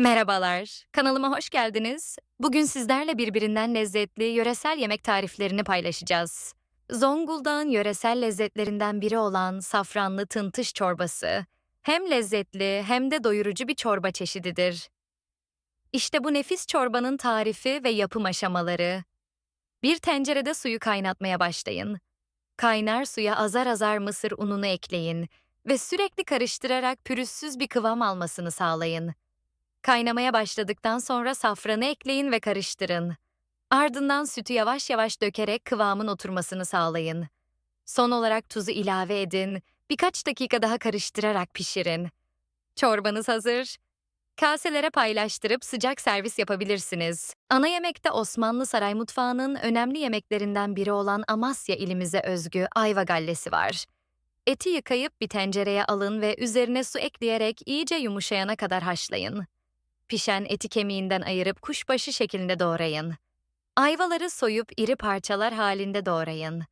Merhabalar, kanalıma hoş geldiniz. Bugün sizlerle birbirinden lezzetli yöresel yemek tariflerini paylaşacağız. Zonguldak'ın yöresel lezzetlerinden biri olan safranlı tıntış çorbası, hem lezzetli hem de doyurucu bir çorba çeşididir. İşte bu nefis çorbanın tarifi ve yapım aşamaları. Bir tencerede suyu kaynatmaya başlayın. Kaynar suya azar azar mısır ununu ekleyin ve sürekli karıştırarak pürüzsüz bir kıvam almasını sağlayın. Kaynamaya başladıktan sonra safranı ekleyin ve karıştırın. Ardından sütü yavaş yavaş dökerek kıvamın oturmasını sağlayın. Son olarak tuzu ilave edin, birkaç dakika daha karıştırarak pişirin. Çorbanız hazır. Kaselere paylaştırıp sıcak servis yapabilirsiniz. Ana yemekte Osmanlı saray mutfağının önemli yemeklerinden biri olan Amasya ilimize özgü ayva gallesi var. Eti yıkayıp bir tencereye alın ve üzerine su ekleyerek iyice yumuşayana kadar haşlayın. Pişen eti kemiğinden ayırıp kuşbaşı şeklinde doğrayın. Ayvaları soyup iri parçalar halinde doğrayın.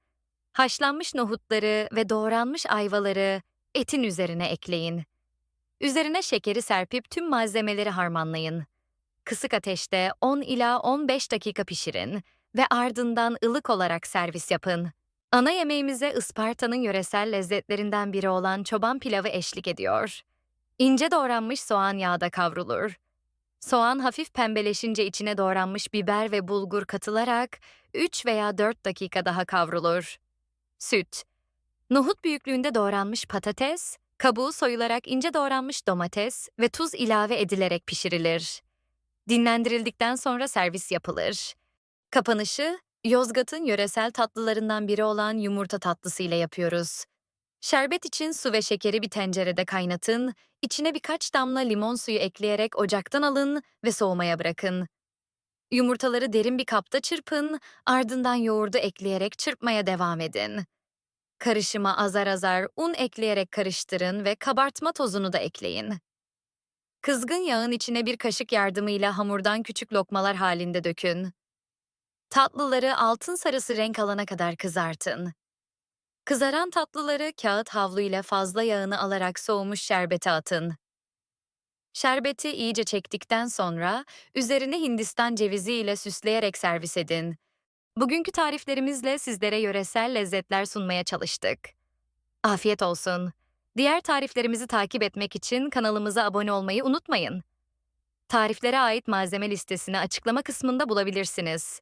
Haşlanmış nohutları ve doğranmış ayvaları etin üzerine ekleyin. Üzerine şekeri serpip tüm malzemeleri harmanlayın. Kısık ateşte 10 ila 15 dakika pişirin ve ardından ılık olarak servis yapın. Ana yemeğimize Isparta'nın yöresel lezzetlerinden biri olan çoban pilavı eşlik ediyor. İnce doğranmış soğan yağda kavrulur. Soğan hafif pembeleşince içine doğranmış biber ve bulgur katılarak 3 veya 4 dakika daha kavrulur. Süt. Nohut büyüklüğünde doğranmış patates, kabuğu soyularak ince doğranmış domates ve tuz ilave edilerek pişirilir. Dinlendirildikten sonra servis yapılır. Kapanışı Yozgat'ın yöresel tatlılarından biri olan yumurta tatlısı ile yapıyoruz. Şerbet için su ve şekeri bir tencerede kaynatın, içine birkaç damla limon suyu ekleyerek ocaktan alın ve soğumaya bırakın. Yumurtaları derin bir kapta çırpın, ardından yoğurdu ekleyerek çırpmaya devam edin. Karışıma azar azar un ekleyerek karıştırın ve kabartma tozunu da ekleyin. Kızgın yağın içine bir kaşık yardımıyla hamurdan küçük lokmalar halinde dökün. Tatlıları altın sarısı renk alana kadar kızartın. Kızaran tatlıları kağıt havlu ile fazla yağını alarak soğumuş şerbete atın. Şerbeti iyice çektikten sonra üzerine Hindistan cevizi ile süsleyerek servis edin. Bugünkü tariflerimizle sizlere yöresel lezzetler sunmaya çalıştık. Afiyet olsun. Diğer tariflerimizi takip etmek için kanalımıza abone olmayı unutmayın. Tariflere ait malzeme listesini açıklama kısmında bulabilirsiniz.